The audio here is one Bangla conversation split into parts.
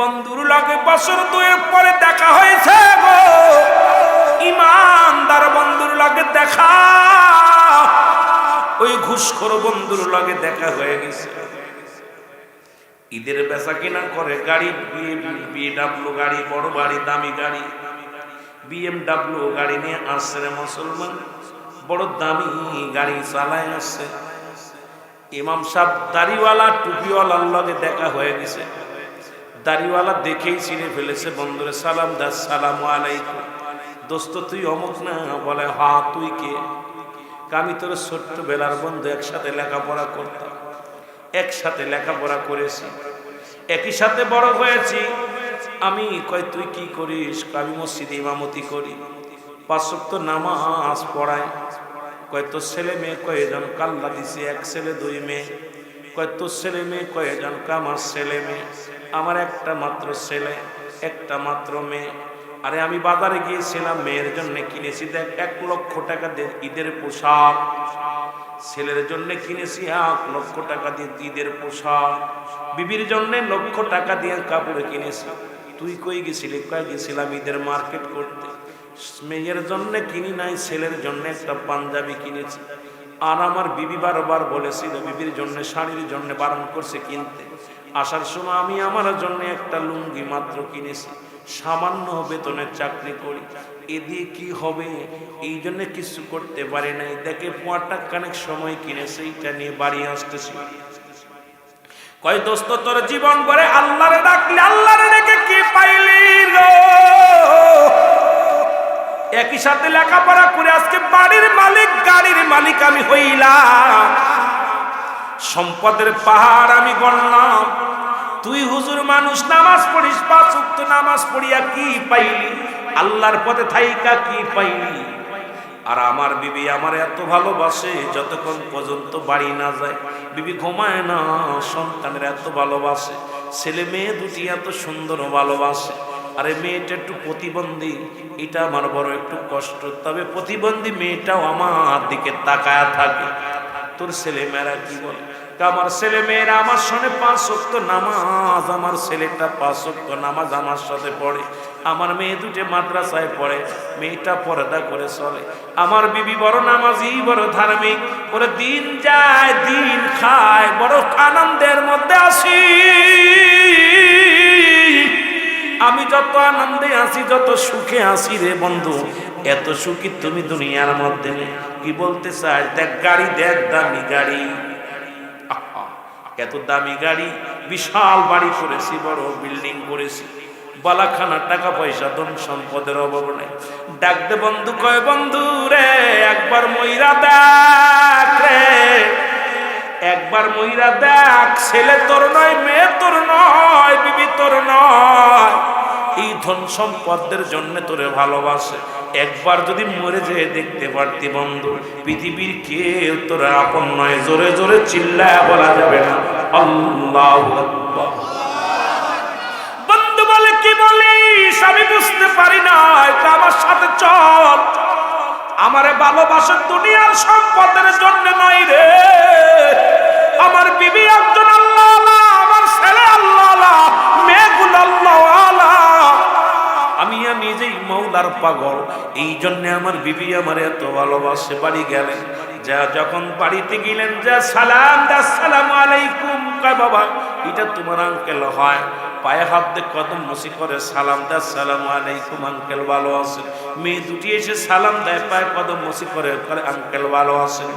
বন্ধুর লাগে বছর দুয়ের পরে দেখা হয়েছে গো। ইমানদার বন্ধুর লাগে দেখা। ওই ঘুষখোর বন্ধুর লাগে দেখা হয়ে গেছে। ঈদের বেচা কিনা করে গাড়ি বিএডাব্লিউ গাড়ি, বড় গাড়ি দামি গাড়ি। বিএমডাব্লিউ গাড়ি নিয়ে আসছে রে মুসলমান। বড় দামি গাড়ি চালায় আসছে। ইমাম সাহেব দাড়িওয়ালা, টুপিওয়ালার লগে দেখা হয়ে গেছে। দাড়িওয়ালা দেখেই চিনে ফেলেছে, বন্ধুরে সালাম দাস সালাম আলাইকুম। দোস্ত, তুই অমুক না? বলে, হা, তুই কে? আমি তোর ছোট্ট বেলার বন্ধু, একসাথে লেখাপড়া করতাম। একসাথে লেখাপড়া করেছি। একই সাথে বড় হয়েছি। আমি, কয়, তুই কি করিস? আমি মসজিদে ইমামতি করি। পাঁচশক্ত নামাজ পড়ায় কয়, তোর ছেলে মেয়ে কয়েকজন কাল্লা দিছি, এক ছেলে, দুই মেয়ে। কয়, তোর ছেলে মেয়ে কয়েকজন আমার ছেলে মেয়ে, আমার একটা মাত্র ছেলে, একটা মাত্র মেয়ে। আরে, আমি বাজারে গিয়েছিলাম, মেয়ের জন্য কিনেছি, দেখ, এক লক্ষ টাকা দিয়ে ঈদের পোশাক। ছেলের জন্য কিনেছি, এক লক্ষ টাকা দিয়ে ঈদের পোশাক। বিবির জন্য লক্ষ টাকা দিয়ে কাপড় কিনেছি। তুই কই গেছিলি? কয়, গেছিলাম ঈদের মার্কেট করতে। মেয়ের জন্য কিনি নাই, ছেলের জন্য একটা পাঞ্জাবি কিনেছি। আর আমার বিবি বারবার বলেছিল বিবির জন্য, শাড়ির জন্য বারণ করছে কিনতে। আসার সময় আমি আমার জন্য একটা লুঙ্গি মাত্র কিনেছি। সামান্য বেতনের চাকরি করি। এ দিয়ে কি হবে? এই জন্য কিছু করতে পারি নাই। দেখে পোয়াটা কানেক সময় কিনেছে, এইটা নিয়ে বাড়ি আসতেছি। কয়, দোস্ত, তোর জীবন করে আল্লাহরে ডাকলে আল্লাহরে ডেকে সাথে লেখাপড়া করে আজকে বাড়ির মালিক, গাড়ির মালিক আমি হইলাম। সম্পদের পাহাড় আমি গণলাম তুই হুজুর মানুষ, নামাজ পড়িস, পাঁচ উক্ত নামাজ পড়িয়া কি পাইলি? আল্লাহর পথে থাইকা কি পাইলি? আর আমার বিবি আমার এত ভালোবাসে, যতক্ষণ পর্যন্ত বাড়ি না যায়। বিবি ঘুমায় না, সন্তানের এত ভালোবাসে। ছেলে মেয়ে দুটি এত সুন্দর ভালোবাসে। আরে মেয়েটা একটু প্রতিবন্ধী, এটা আমার বড় একটু কষ্ট। তবে প্রতিবন্ধী মেয়েটাও আমার দিকে তাকায়া থাকে। তোর ছেলে মেয়েরা কি বলে? আমার ছেলে মেয়েরা আমার সঙ্গে পাঁচ শক্ত নামাজ, আমার ছেলেটা পাঁচ শক্ত নামাজ আমার সাথে পড়ে। আমার মেয়ে দুটে মাদ্রাসায় পড়ে, মেয়েটা পর্দা করে চলে। আমার বিবি বড় নামাজি, বড় ধার্মিক, ওরে দিন যায়, দিন খায়, বড় আনন্দের মধ্যে আসি আমি যত আনন্দে আছি, যত সুখে আছি রে বন্ধু। এত সুখী তুমি দুনিয়ার মধ্যে। কি বলতে চাই? দেখ গাড়ি, দেখ দামি গাড়ি। এত দামি গাড়ি। বিশাল বাড়ি করেছি, বড় বিল্ডিং করেছি। বালাখানা টাকা পয়সা, ধন সম্পদের অভাব নেই। ডাকতে বন্ধু, কয় বন্ধু রে, একবার ময়রা দেখ রে। একবার মহিলা দেখ, ছেলে তোর নয়, মেয়ে তোর নয়, বিবি তোর নয়। এই ধন সম্পদের জন্য তোরে ভালোবাসে। একবার যদি মরে যেয়ে দেখতে পারতি বন্ধু, পৃথিবীর কেউ তোর আপন নয়, জোরে জোরে চিল্লায় বলা যাবে না। আল্লাহ বন্ধু বলে, কি বলিস? আমি বুঝতে পারি না। আমারে ভালোবাসার দুনিয়ার সম্পদের জন্য নয় রে। আমার বিবি একজন আল্লাহ আমার ছেলে আল্লাহ মেয়েগুলো আল্লাহ আমি পাগল এই জন্য আমার বিবি আমার ভালোবাসে, বাড়ি গেলেন যা যখন বাড়িতে গেলেন সালাম সালাম আলাইকুম বাবা, এটা তোমার আঙ্কেল হয়। পায়ে হাত দিয়ে কদম মসি করে সালাম দেয়, সালাম আলাইকুম, আঙ্কেল, ভালো আছেন? মেয়ে দুটি এসে সালাম দেয়, পায়ে কদম মসি করে আঙ্কেল, ভালো আছেন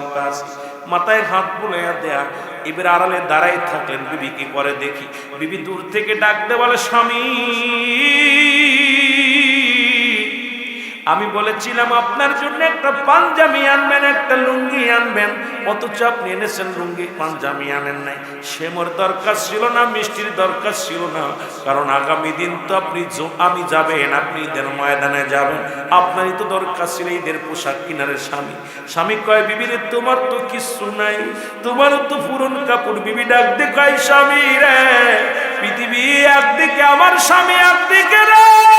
মাথায় হাত বুলাইয়া দেয়া, এবার আড়ালে দাঁড়াই থাকলেন, বিবি, কি করে দেখি? বিবি দূর থেকে ডাক দেওয়ালে বলে স্বামী। আমি বলেছিলাম, আপনার জন্য একটা পাঞ্জাবি আনবেন, একটা লুঙ্গি আনবেন। অথচ আপনি এনেছেন লুঙ্গি, পাঞ্জাবি আনেন নাই। সে মোর দরকার ছিল না, মিষ্টির দরকার ছিল না। কারণ আগামী দিন তো আপনি আমি যাবেন, আপনি ঈদের ময়দানে যাবেন। আপনারই তো দরকার ছিল ঈদের পোশাক কিনারে স্বামী। স্বামী কয় বিবিরে তোমার তো কিছু নাই। তোমারও তো পুরন কাপড়। বিবি ডাক দে কয়, স্বামী রে, পৃথিবী একদিকে, আমার স্বামী একদিকে রে।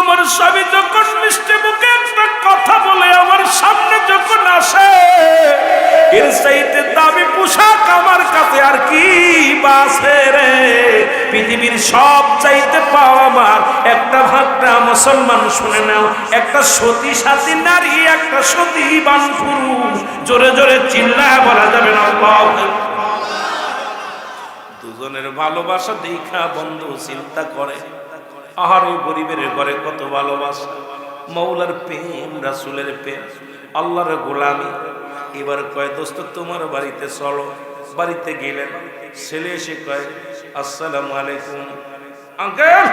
আমার স্বামী যখন মিষ্টি মুখে একটা কথা বলে আমার সামনে যখন আসে, এর চাইতে দামি পোশাক আমার কাছে আর কি বাসে রে? পৃথিবীর সব চাইতে পাওয়া আমার। একটা ভাগটা মুসলমান শুনে নাও। একটা সতী সাথী নারী, একটা সতী বান পুরুষ। জোরে জোরে চিল্লায় বলা যাবে না দুজনের ভালোবাসা দেখা বন্ধু চিন্তা করে। আহার গরিবের ঘরে কত ভালোবাসা, মৌলার প্রেম, রাসুলের প্রেম, আল্লাহর গোলামি। এবার কয়, দোস্ত, তোমার বাড়িতে চলো। বাড়িতে গেলেন। ছেলে এসে কয়, আসসালাম আলাইকুম। আঙ্কেল!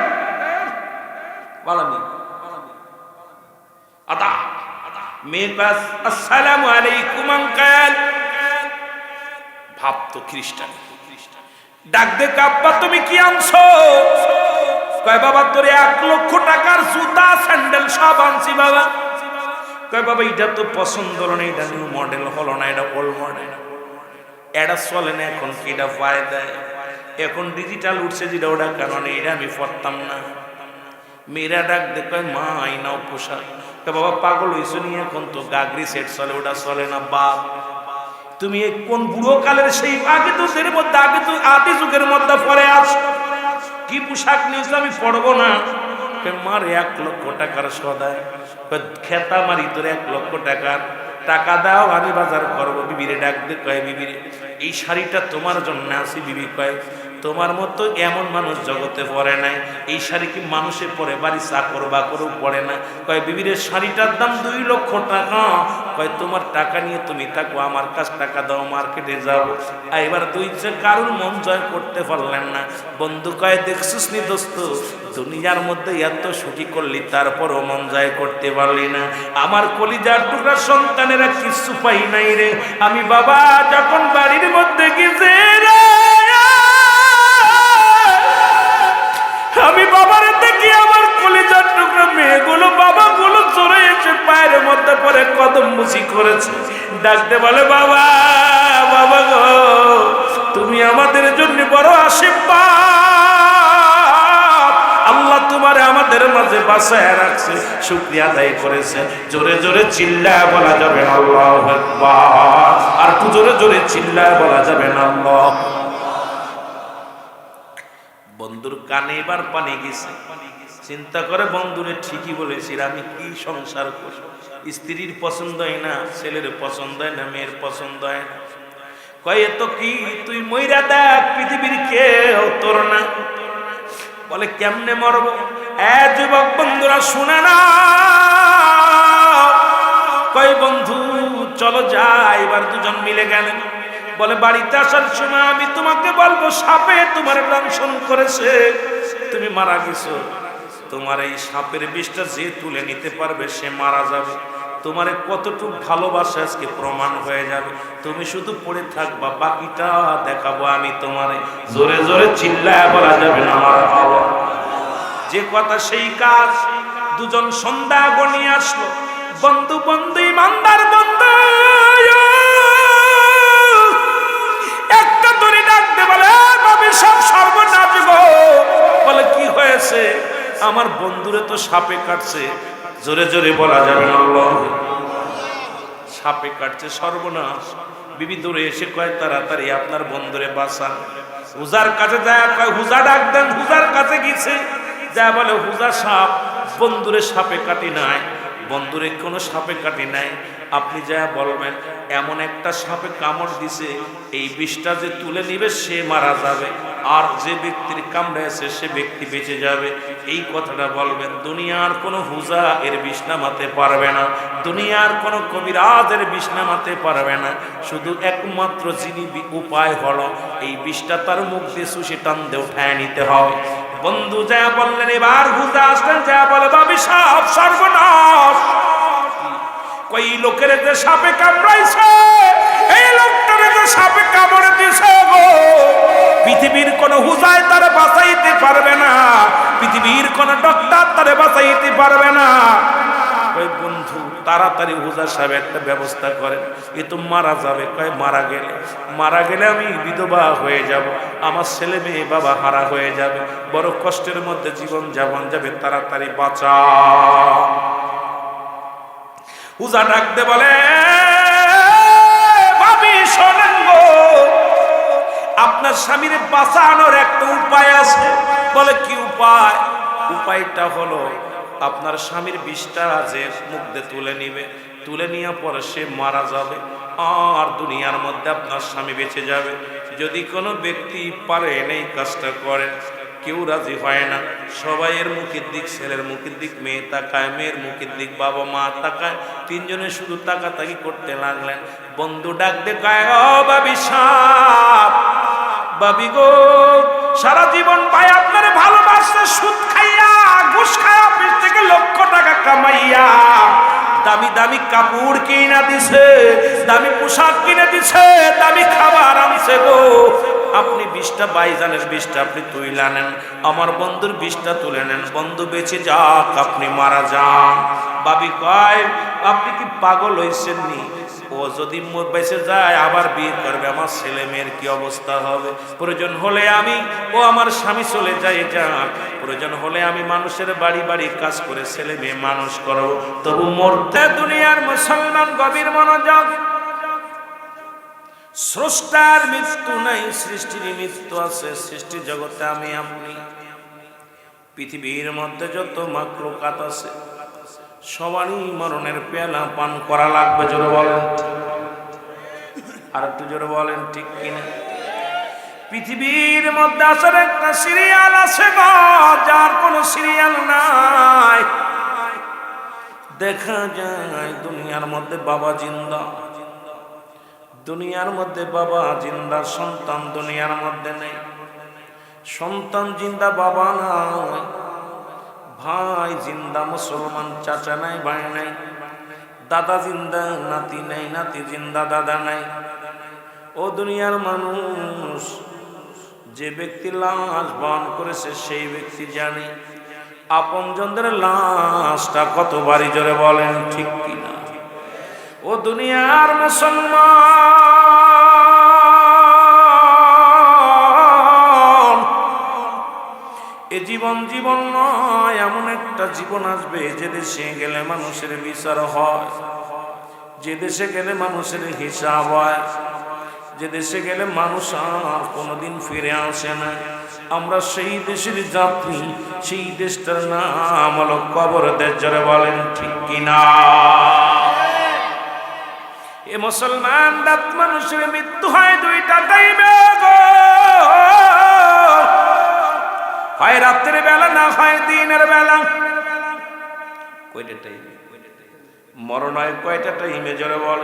আদা। মেয়ে কয় আসসালামু আলাইকুম, আঙ্কেল। ভাবতো খ্রিস্টান। ডাক দে কাব্বা, তুমি কি আনছো? কয় বাবা, তোরে এক লক্ষ টাকার জুতা স্যান্ডেল সব আনছি বাবা। কয় বাবা, এটা তো পছন্দ হলো না, এটা নিউ মডেল হলো না, এটা ওল্ড মডেল এটা চলে না, এখন কি এটা পায় দেয় এখন ডিজিটাল উঠছে যেটা ওটা কারণ, এটা আমি পড়তাম না। মেয়েরা ডাক দে কয়, মা আইনাও পোশাক। কয় বাবা, পাগল হয়েছো নিয়ে এখন তো, গাগরি সেট চলে, ওটা চলে না, বাপ। তুমি কোন বুড়ো কালের সেই আগে তো সের মধ্যে, আগে তো আদি যুগের মধ্যে পরে আস কি পোশাক নিয়েছিল আমি পড়ব না। মার এক লক্ষ টাকার সদায় খেতা মারি তোর এক লক্ষ টাকার। টাকা দাও, আমি বাজার করব। বিবিরে ডাক দে, কয়, বিবিরে। এই শাড়িটা তোমার জন্য আছে, বিবি কয়। তোমার মতো এমন মানুষ জগতে পড়ে নাই। এই শাড়ি কি মানুষে পরে বাড়ি চাকর বাকরও পড়ে না। কয়, বিবির, শাড়িটার দাম দুই লক্ষ টাকা। কয়, তোমার টাকা নিয়ে তুমি থাকো, আমার কাছ টাকা দাও, মার্কেটে যাও। এবার দুই যে কারুর মন জয় করতে পারলেন না। বন্ধু কয়, দেখছিস নি দোস্ত, দুনিয়ার মধ্যে এত সুখী করলি, তারপরও মন জয় করতে পারলি না। আমার কলিজার টুকরা সন্তানেরা কিছু পাই নাই রে। আমি বাবা যখন বাড়ির মধ্যে গেছে রে মুচি করেছে। ডাকতে বলে, বাবা বাবা গো, তুমি আমাদের জন্য বড় আশীর্বাদ। আল্লাহ তোমার আমাদের মাঝে বাসায় রাখছে, শুক্রিয়া আদায় করেছে। জোরে জোরে চিল্লা বলা যাবে আল্লাহ আর একটু জোরে জোরে চিল্লা বলা যাবে আল্লাহ বন্ধুর কানে এবার পানি গেছে। চিন্তা করে, বন্ধুরে, ঠিকই বলেছি আমি কি সংসার করি স্ত্রীর পছন্দ হয় না, ছেলের পছন্দ হয় না, মেয়ের পছন্দ হয় না। কয় তো কি? তুই মইরা দেখ, পৃথিবীর কেউ তোর না। বলে, কেমনে মরব? এ যুবক বন্ধুরা, শুনে না। কয়, বন্ধু, চলো যাই এবার দুজন মিলে গেলেন। বলে, বাড়িতে আসার সময় আমি তোমাকে বলব, সাপে তোমার দংশন করেছে। তুমি মারা গেছো। তোমার এই সাপের বিষটা যে তুলে নিতে পারবে, সে মারা যাবে। তোমারে কতটুকু ভালোবাসা আজকে প্রমাণ হয়ে যাবে। তুমি শুধু পড়ে থাকবা, বাকিটা দেখাবো আমি তোমারে। জোরে জোরে চিল্লায় বলা যাবে না আমার বাবা। যে কথা সেই কাজ। দুজন সন্ধ্যা গনিয়ে আসলো। বন্ধু বন্ধু, ইমানদার বন্ধু। একটা ধরে ডাকতে বলে ভাবি সব সর্বনাশ গো। বলে, কি হয়েছে? আমার বন্ধুরে তো সাপে কাটছে। জোরে জোরে বলা যাবে সাপে কাটছে সর্বনাশ। বিবি দূরে এসে কয়, তাড়াতাড়ি আপনার বন্ধুরে বাঁচান। হুজার কাছে যায়, কয়, হুজা ডাক দেন, হুজার কাছে গেছে যা বলে, হুজা সাপ বন্ধুরে সাপে কাটি নাই বন্ধুরে কোনো সাপে কাটি নাই। আপনি যা বলবেন, এমন একটা সাপে কামড় দিছে, এই বিষটা যে তুলে নিবে, সে মারা যাবে। আর যে ব্যক্তির কামড়ে আছে সে ব্যক্তি বেঁচে যাবে। এই কথাটা বলবেন, দুনিয়ার কোনো হুজা এর বিষ নামাতে পারবে না। দুনিয়ার কোনো কবিরাজ এর বিষ নামাতে পারবে না। শুধু একমাত্র যিনি উপায় হলো, এই বিষটা তার মুখ দিয়ে সুশি টান উঠায় নিতে হবে। বন্ধু যা বললেন, এবার হুজা আসলেন যা বলে ভাবি সব সর্বনাশ! কই লোকের যে সাপে কামড়াইছে? পৃথিবীর কোন হুজায় তারে বাঁচাইতে পারবে না। পৃথিবীর কোন ডক্টর তারে বাঁচাইতে পারবে না। বন্ধু, তাড়াতাড়ি সাহেব একটা ব্যবস্থা এ তো মারা যাবে। কয়, মারা গেলে। মারা গেলে আমি বিধবা হয়ে যাব। আমার ছেলে মেয়ে বাবা হারা হয়ে যাবে। বড় কষ্টের মধ্যে জীবন যাপন যাবে। তাড়াতাড়ি বাঁচা। হুজা ডাকতে বলে আপনার স্বামীর বাঁচানোর একটা উপায় আছে। বলে কি উপায়? উপায়টা হলো আপনার স্বামীর বিষটা যে মুখ তুলে নিবে। তুলে নিয়ে পরে সে মারা যাবে আর দুনিয়ার মধ্যে আপনার স্বামী বেঁচে যাবে। যদি কোনো ব্যক্তি পারেন এই কাজটা করেন কেউ রাজি হয় না। সবাই এর মুখের দিক, ছেলের মুখের দিক, মেয়ে তাকায়, মেয়ের মুখের দিক, বাবা মা তাকায়। তিনজনে শুধু তাকাতাকি করতে লাগলেন। বন্ধু ডাক দেখায় ও বাবি সাপ বাবি গো, সারা জীবন ভাই আপনারে ভালোবাসতে সুদ খাইয়া, ঘুষ খাইয়া অফিস থেকে লক্ষ টাকা কামাইয়া। দামি দামি কাপড় কিনা দিছে, দামি পোশাক কিনে দিছে, দামি খাবার আনছে গো। আপনি বিশটা বাইজানের বিশটা আপনি তুইলা নেন, আমার বন্ধুর বিশটা তুলে নেন, বন্ধু বেঁচে যাক, আপনি মারা যান। বাবি কয়, আপনি কি পাগল হয়েছেন নি? ও যদি বেঁচে যায়, আবার বিয়ে করবে। আমার ছেলে মেয়ের কি অবস্থা হবে? প্রয়োজন হলে আমি ও আমার স্বামী চলে যায় যাক। প্রয়োজন হলে আমি মানুষের বাড়ি বাড়ি কাজ করে ছেলে মেয়ে মানুষ করব। তবু মরতে দুনিয়ার মুসলমান গভীর মনোযোগ। স্রষ্টার মৃত্যু নাই, সৃষ্টির মৃত্যু আছে, সৃষ্টি জগতে আমি আপনি পৃথিবীর মধ্যে যত মাকলুকাত আছে সবারই মরণের পেলা পান করা লাগবে, জোরে বলেন। আর একটু জোরে বলেন, ঠিক কিনা? পৃথিবীর মধ্যে আসার একটা সিরিয়াল আছে গো, যার কোনো সিরিয়াল নাই। দেখা যায় দুনিয়ার মধ্যে বাবা জিন্দা। দুনিয়ার মধ্যে বাবা জিন্দা, সন্তান দুনিয়ার মধ্যে নেই। সন্তান জিন্দা বাবা নাই। ভাই, জিন্দা মুসলমান, চাচা নাই, ভাই নাই। দাদা জিন্দা, নাতি নাই, নাতি জিন্দা, দাদা নাই। ও দুনিয়ার মানুষ, যে ব্যক্তি লাশ বহন করেছে, সেই ব্যক্তি জানে। আপনজনদের লাশটা কত বাড়ি জোরে বলেন, ঠিক কিনা? ও দুনিয়ার মুসলমান, এ জীবন জীবন নয়। এমন একটা জীবন আসবে যে দেশে গেলে মানুষের বিচার হয়, যে দেশে গেলে মানুষের হিসাব হয়, যে দেশে গেলে মানুষ আর কোনোদিন ফিরে আসে না। আমরা সেই দেশের যাত্রী, সেই দেশটার নাম কবর দেশ বলেন, ঠিক কিনা? এ মুসলমান রাত মানুষের মৃত্যু হয় দুইটা টাইমে হয় রাত্রের বেলা, না হয় দিনের বেলা। কয়টা টাইমে মরণ হয় কয়টা টাইমে জোরে বল।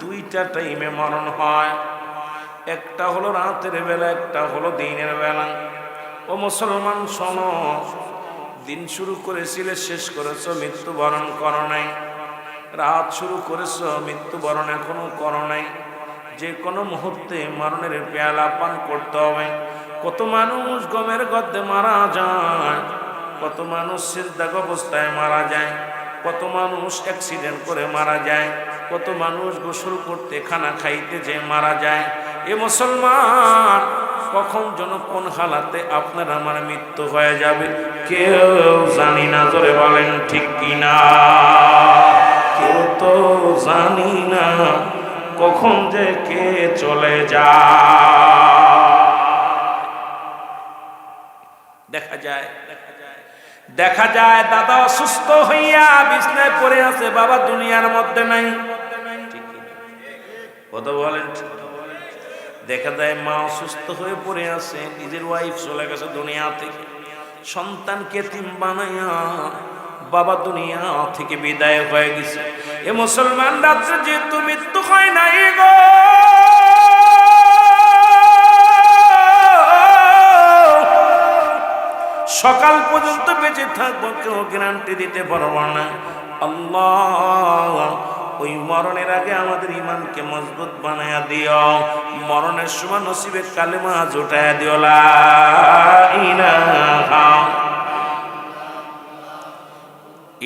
দুইটা টাইমে মরণ হয়। একটা হলো রাতের বেলা, একটা হলো দিনের বেলা। ও মুসলমান, শোনো, দিন শুরু করেছিলে, শেষ করেছ, মৃত্যুবরণ করো নাই। রাত শুরু করেছ, মৃত্যুবরণ এখনও করো নাই। যে কোনো মুহূর্তে মরণের পেয়ালা পান করতে হবে। কত মানুষ গমের গদ্দে মারা যায়, কত মানুষ সিদ্ধাক অবস্থায় মারা যায়, কত মানুষ অ্যাক্সিডেন্ট করে মারা যায়, কত মানুষ গোসল করতে, খানা খাইতে যে মারা যায়। এ মুসলমান, কখন যেন কোন হালাতে আপনার আমার মৃত্যু হয়ে যাবে, কেউ জানি না, জোরে বলেন ঠিক কিনা? কেউ তো জানি না কখন যে কে চলে যায়। দেখা যায় দেখা যায়। দাদা অসুস্থ হইয়া বিছনায় পড়ে আছে, বাবা দুনিয়ার মধ্যে নাই। কত বলেন দেখা যায় মা অসুস্থ হয়ে পড়ে আছে, নিজের ওয়াইফ চলে গেছে দুনিয়া থেকে। সন্তানকে তিন বানাইয়া বাবা দুনিয়া থেকে বিদায় হয়ে গেছে। এ মুসলমান রাত্রে যেহেতু মৃত্যু হয় নাই গো। সকাল পর্যন্ত বেঁচে থাকব, কেউ গ্যারান্টি দিতে পারব না। আল্লাহ, ওই মরণের আগে আমাদের ইমানকে মজবুত বানায়া দিও। মরণের সময় নসিবে কালেমা জোটায়া দিও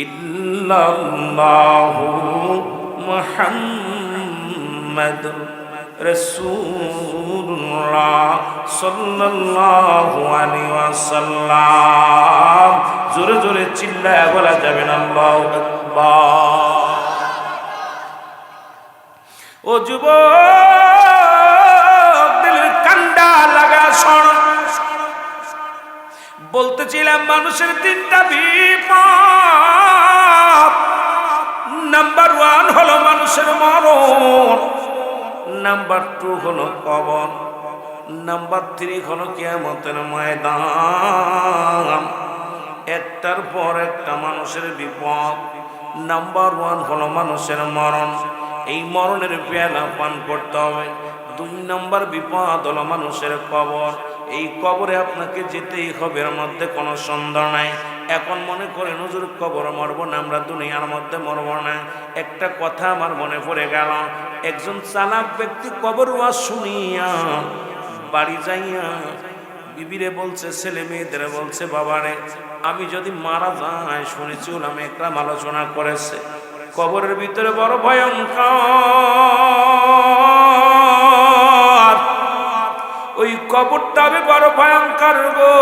ইল্লাল্লাহু মুহাম্মাদুর রসুল্লাহ জোরে জোরে চিল্লায় বলা যাবে না, আল্লাহু ও যুবক, দিলের লাগা স্বর্ণ বলতেছিলাম, মানুষের তিনটা বিপদ। নাম্বার ওয়ান হলো মানুষের মরণ। নাম্বার টু হলো কবর। নাম্বার থ্রি হলো কিয়ামতের ময়দান। একটার পর একটা মানুষের বিপদ। নাম্বার ওয়ান হলো মানুষের মরণ। এই মরণের পেয়ালা পান করতে হবে। দুই নম্বর বিপদ হলো মানুষের কবর। এই কবরে আপনাকে যেতেই হবে, এর মধ্যে কোনো সন্দেহ নাই। এখন মনে করে নজর কবর মরব না, আমরা দুনিয়ার মধ্যে মরব না। একটা কথা আমার মনে পড়ে গেল, একজন চালাক ব্যক্তি কবর ওয়াজ শুনিয়া বাড়ি যাইয়া বিবিরে বলছে, ছেলে মেয়েদের বলছে, বাবারে, আমি যদি মারা যাই, শুনেছি আমি একটা আলোচনা করেছে। কবরের ভিতরে বড় ভয়ঙ্কর। ওই কবরটা হবে বড় ভয়ঙ্কর গো।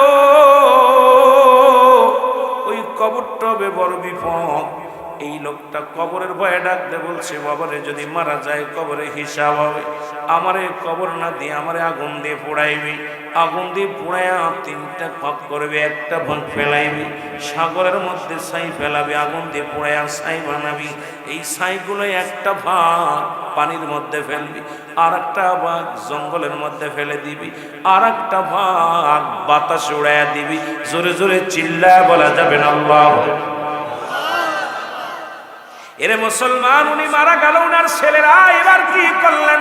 কবরটা হবে বড় বিপদ। এই লোকটা কবরের ভয়ে ডাকতে বলছে, বাবারে, যদি মারা যায় কবরে হিসাব হবে। আমারে কবর না দিয়ে আমারে আগুন দিয়ে পোড়াইবি। আগুন দিয়ে পোড়াইয়া তিনটা ভাগ করবে, একটা ভাগ ফেলাইবি। সাগরের মধ্যে ছাই ফেলাবি, আগুন দিয়ে পোড়াইয়া ছাই বানাবি। এই ছাইগুলো একটা ভাগ পানির মধ্যে ফেলবি আর একটা ভাগ জঙ্গলের মধ্যে ফেলে দিবি আর একটা ভাগ বাতাস উড়াইয়া দিবি। জোরে জোরে চিল্লায় বলা যাবে না, আল্লাহ। এরে মুসলমান, উনি মারা গেল, উনার ছেলেরা এবার কি করলেন?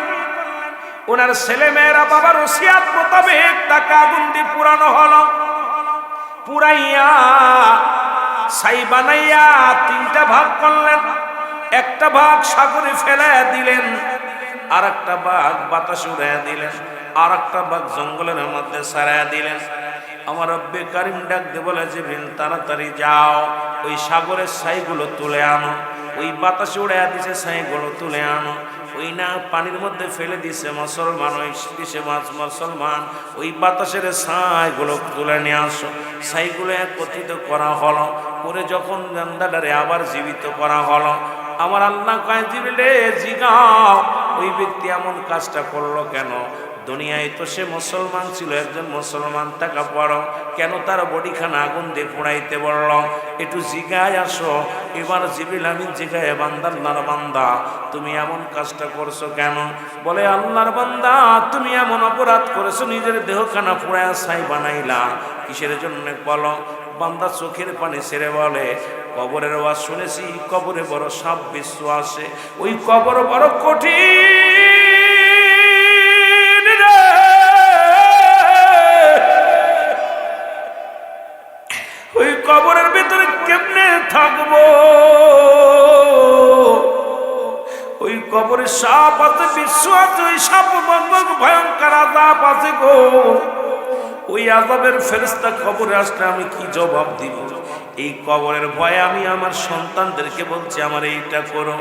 ওনার ছেলে মেয়েরা বাবার ওসিয়াত মোতাবেক টাকা আগুন দিয়ে পুরানো হলো। পুরাইয়া সাই বানাইয়া তিনটা ভাগ করলেন। একটা ভাগ সাগরে ফেলে দিলেন আর একটা ভাগ বাতাস উড়াইয়া দিলেন আর একটা ভাগ জঙ্গলের মধ্যে সারাইয়া দিলেন। আমার রব্বে কারিম ডাক দে বলে যে তাড়াতাড়ি যাও, ওই সাগরের ছাইগুলো তুলে আনো। ওই বাতাসে উড়ে দিছে ছাইগুলো তুলে আনো। ওই না পানির মধ্যে ফেলে দিছে, মুসলমান, ওই দিছে মাছ, মুসলমান। ওই বাতাসের ছাইগুলো তুলে নিয়ে আসো। ছাইগুলো একত্রিত করা হলো, করে যখন গান্দাটারে আবার জীবিত করা হলো, আমার আল্লাহ কয় জিবিলে জিগাও। ওই ব্যক্তি এমন কাজটা করল কেন? দুনিয়ায় তো সে মুসলমান ছিল, একজন মুসলমান টাকা পড়ো কেন তার বডিখানা আগুন দিয়ে পোড়াইতে বলল, একটু জিগায় আসো, এবার জিবিল আমি জিগায়, বান্দার নার বান্দা, তুমি এমন কাজটা করছ কেন? বলে, আল্লাহর বান্দা, তুমি এমন অপরাধ করেছ, নিজের দেহখানা পোড়ায় ছাই বানাইলা। কিসের জন্য বলো? বান্দা চোখের পানি ছেড়ে বলে, কবরের ওয়াজ শুনেছি, কবরে বড় সাপ বিশ্ব আসে ওই কবর বড় কঠিন। ওই কবরে সাপ আছে বিশ্ব আছে ওই সাপ ভয়ঙ্কর আজাব আছে গো। ওই আজাবের ফেরেস্তা কবরে আসলে আমি কি জবাব দিব? এই কবরের ভয়ে আমি আমার সন্তানদেরকে বলছি, আমার এইটা করো।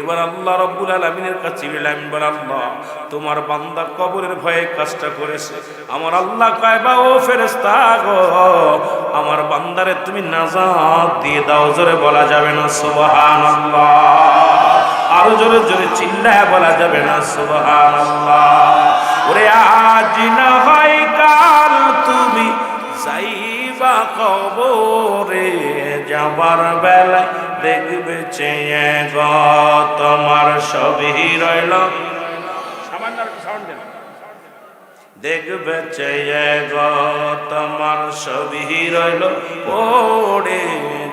এবার আল্লাহ রব্বুল আলমিনের কাছে আমি বল, আল্লাহ তোমার বান্দা কবরের ভয়ে কাজটা করেছে। আমার আল্লাহ কয় বা ও ফেরেস্তা গো, আমার বান্দারে তুমি নাজাত দিয়ে দাও, জোরে বলা যাবে না সুবহান আল্লাহ আরও জোরে জোরে চিল্লায় বলা যাবে না সুবহান ওরে আজ না হয় কাল তুমি যাইবা কবরে, যাবার বেলায় দেখবে চেয়ে গ তোমার সবই রইল। সামান্য দেখবে চেয়ে গ তোমার সবই রইল। পড়ে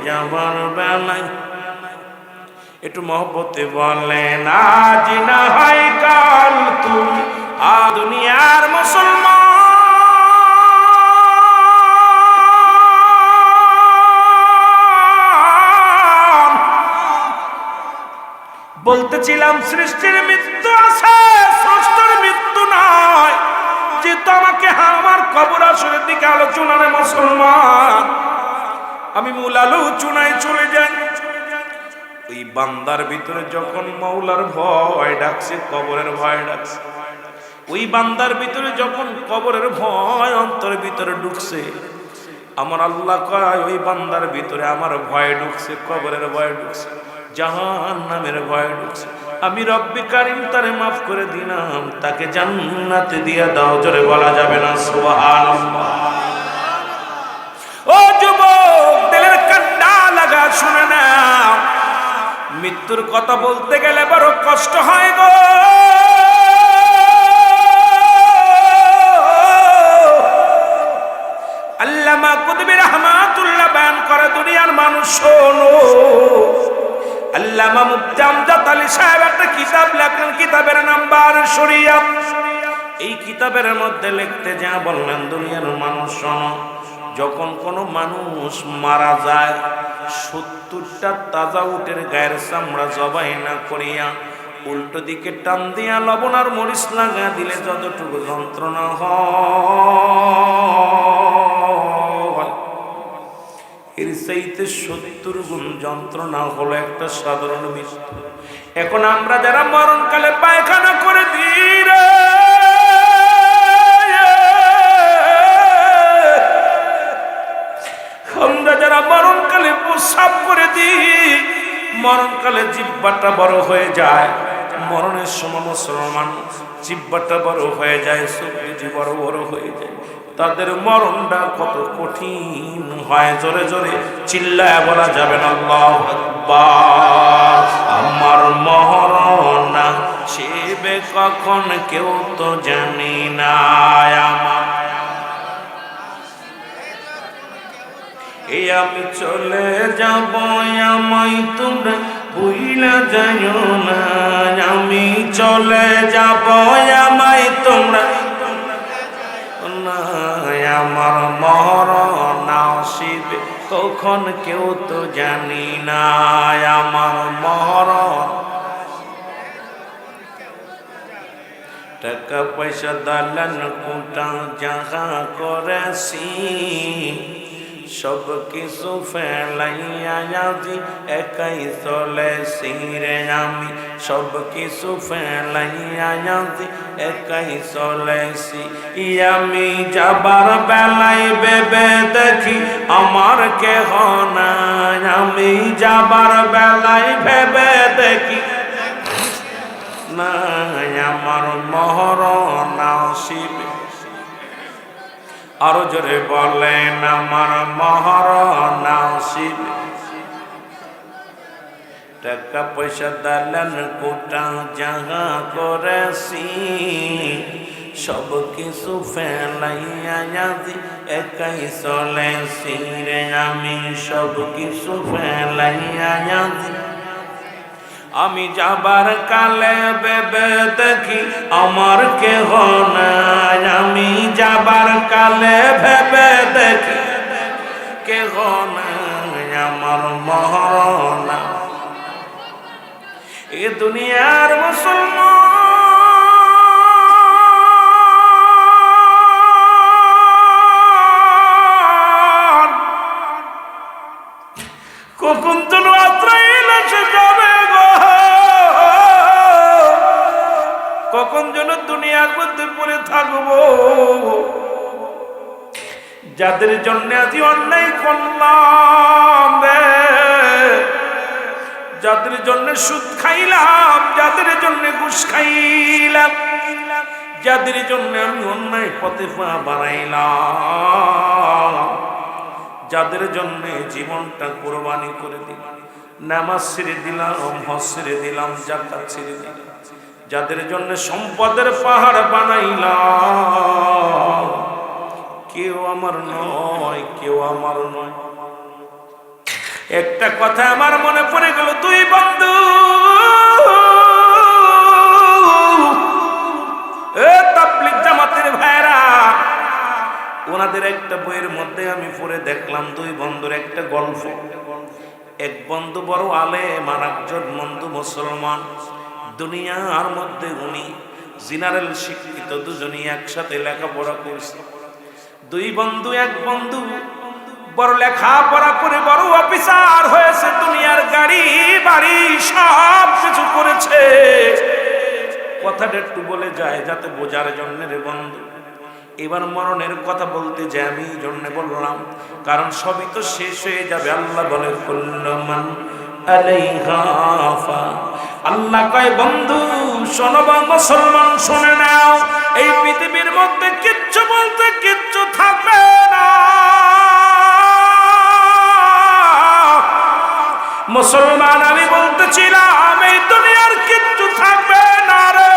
যাবার বেলায় একটু মহব্বতে বললেন আজ না হয় কাল তুমি আ দুনিয়ার মুসলমান। বলতেছিলাম, সৃষ্টির মৃত্যু আছে স্রষ্টার মৃত্যু নয় যে তোমাকে আমার কবর আসরের দিকে আলোচনার মুসলমান। আমি মূল আলোচনায় চলে যাই। ওই বান্দার ভিতরে যখন মৌলার ভয় ডাকছে, কবরের ভয় ডাকছে। ওই বান্দার ভিতরে যখন কবরের ভয় অন্তরের ভিতরে ঢুকছে, আমার আল্লাহ কয়, ওই বান্দার ভিতরে আমার ভয় ঢুকছে, কবরের ভয় ঢুকছে জাহান নামের ভয় ঢুকছে। আমি রব্বি কারিম তারে মাফ করে দিলাম, তাকে জান্নাতে দিয়া দাও, জোরে বলা যাবে না, সুবহানাল্লাহ। ও যুব শুনে নাও। মৃত্যুর কথা বলতে গেলে বড় কষ্ট হয় গো। আল্লামা কুতুবী রহমাতুল্লাহ বয়ান করে, দুনিয়ার মানুষ, শোনো। আল্লামা মুফতি আমজাদ আলী সাহেব একটা কিতাব লেখেন কিতাবের নাম নাম্বার শরিয়া এই কিতাবের মধ্যে লিখতে যা বললেন, দুনিয়ার মানুষ, শোনো, যখন কোনো মানুষ মারা যায় সত্তরটা তাজা উটের গায়ের চামড়া জবাই না করিয়া উল্টো দিকে টান দিয়া লবণ আর মরিচ লাগা দিলে যতটুকু যন্ত্রণা হয়। এর চাইতে সত্তর গুণ যন্ত্রণা হলো একটা সাধারণ মৃত্যু। এখন আমরা যারা মরণকালে পায়খানা করে দিই আমরা যারা মরণকালে প্রসাব করে দিই। মরণকালে জিব্বাটা বড় হয়ে যায়। মরণের সময় মুসলমান জিব্বাটা বড় হয়ে যায় সবজি বড় বড় হয়ে যায়। তাদের মরণটা কত কঠিন হয়, জোরে জোরে চিল্লায় বলা যাবে না আমার মরণা সেবে কখন কেউ তো জানি না, আমার এই আমি চলে যাব, আমায় তোমরা বুইলা যাইও না। আমি চলে যাব, আমায় তোমরা না। আমার মরণ আসিবে কখন কেউ তো জানি না। আমার মর টাকা পয়সা দালান কোটা যাহা করেছি সব কিছু ফেলাইয়া আজি একাই চলে সিরে আমি সব কিছু ফেলাইয়া আজি একাই চলেছি আমি যাবার বেলাই বেবে দেখি আমার কেহ নাই। আমি যাবার বেলাই ভেবে দেখি না আমার মহরণ আসিবে। আরও জোরে বলেন আমার মহরণ আসিবে টাকা পয়সা দালান কোটা জাগা করেছি, সব কিছু ফেলাইয়া একাই চলেছি রে আমি। সব কিছু ফেলাইয়া আমি যাবার কালে বেবে দেখি আমার কে নাই। আমি যাবার কালে ভেবে দেখি কে নাই আমার মহনা এ দুনিয়ার মুসলমান যেন দুনিয়ার মধ্যে পড়ে থাকব। যাদের জন্য আজ অন্যায় করলাম যাদের জন্য সুদ খাইলাম, যাদের জন্য ঘুষ খাইলাম, যাদের জন্য আমি অন্যায় পথে পা বাড়াইলাম, যাদের জন্য জীবনটা কোরবানি করে দিলাম, নামাজ ছেড়ে দিলাম, হজ ছেড়ে দিলাম জাকাত ছেড়ে দিলাম। যাদের জন্য সম্পদের পাহাড় বানাইলাম। কেউ আমার নয়, কেউ আমার নয়। একটা কথা আমার মনে পড়ে গেল তুই বন্ধু। জামাতের ভাইরা ওনাদের একটা বইয়ের মধ্যে আমি পড়ে দেখলাম, দুই বন্ধুর একটা গল্প। এক বন্ধু বড় আলেম আর বন্ধু মুসলমান। দুনিয়ার মধ্যে উনি জেনারেল শিক্ষিত, দুজনই একসাথে লেখাপড়া করছে দুই বন্ধু, এক বন্ধু, বড় লেখাপড়া করে বড় অফিসার হয়েছে, দুনিয়ার গাড়ি, বাড়ি, সব কিছু করেছে কথাটা একটু বলে যায়, যাতে বোঝার জন্য রে বন্ধু এবার মরণের কথা বলতে যে আমি জন্য বললাম, কারণ সবই তো শেষ হয়ে যাবে, আল্লাহ বলে কুল্লমান আলাইহা ফান। আল্লাহ কয়, বন্ধু, শোনো বা মুসলমান, শুনে নাও, এই পৃথিবীর মধ্যে কিচ্ছু বলতে কিচ্ছু থাকবে না। মুসলমান, আমি বলতেছিলাম, এই দুনিয়ার কিচ্ছু থাকবে না রে।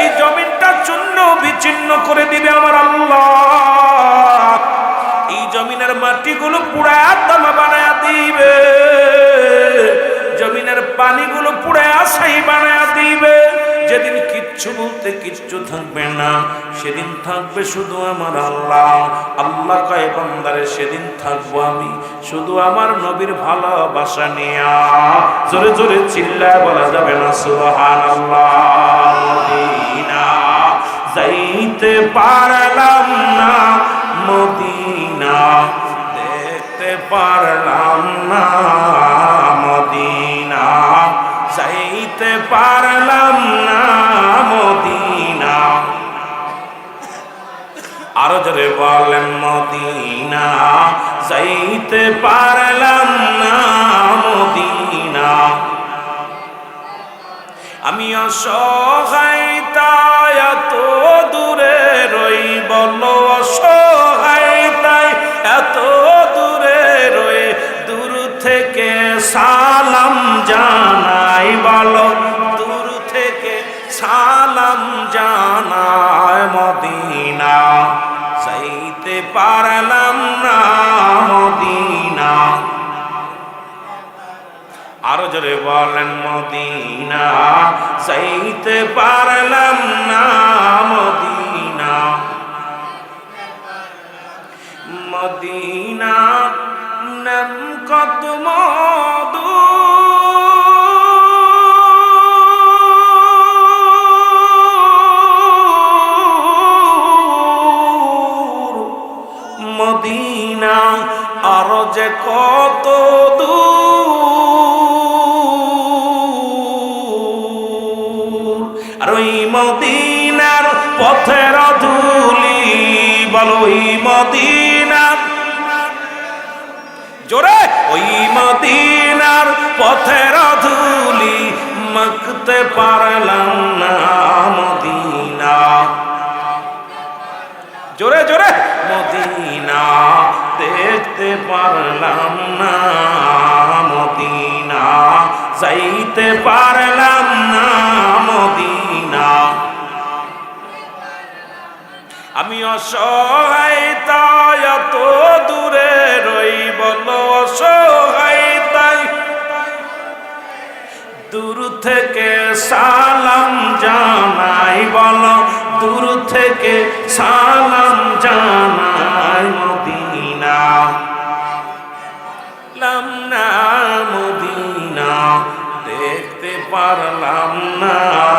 এই জমিনটা চূর্ণ বিচ্ছিন্ন করে দিবে আমার আল্লাহ। এই জমিনের মাটিগুলো পুরা তামা বানায়া দিবে। পানিগুলো পুরা ছাই বানায়া দিবে। যেদিন কিচ্ছু বলতে কিচ্ছু থাকবে না, সেদিন থাকবে শুধু আমার আল্লাহ। আল্লাহ কয়, বান্দারে, সেদিন থাকব আমি শুধু আমার নবীর ভালোবাসা নিয়া। জোরে জোরে চিল্লায় বলা যাবে না সুবহান মদিনা যাইতে পারলাম না, মদিনা দেখতে পারলাম না। পারলাম না মদিনা। আরও জোরে বলেন মদিনা। যাইতে পারলাম না মদিনা। আমি অসহায়তায় মদিনা, যাইতে পারলাম না মদিনা। আরও জোরে বলেন, মদিনা, যাইতে পারলাম না মদিনা। মদিনা নাম কত মধু যে কত দূর। আর পথের ধুলি, বলো মদিনার। জোরে, ওই মদিনার পথের ধুলি, মাখতে পারলাম না মদিনা। জোরে জোরে, মদিনা। দেখতে পারলাম না, মদিনা। যাইতে পারলাম না, মদিনা। আমি অসহায়তায় এত দূরে রই বল অসহায়তায় দূর থেকে সালাম জানাই বল, দূর থেকে সালাম পারলাম না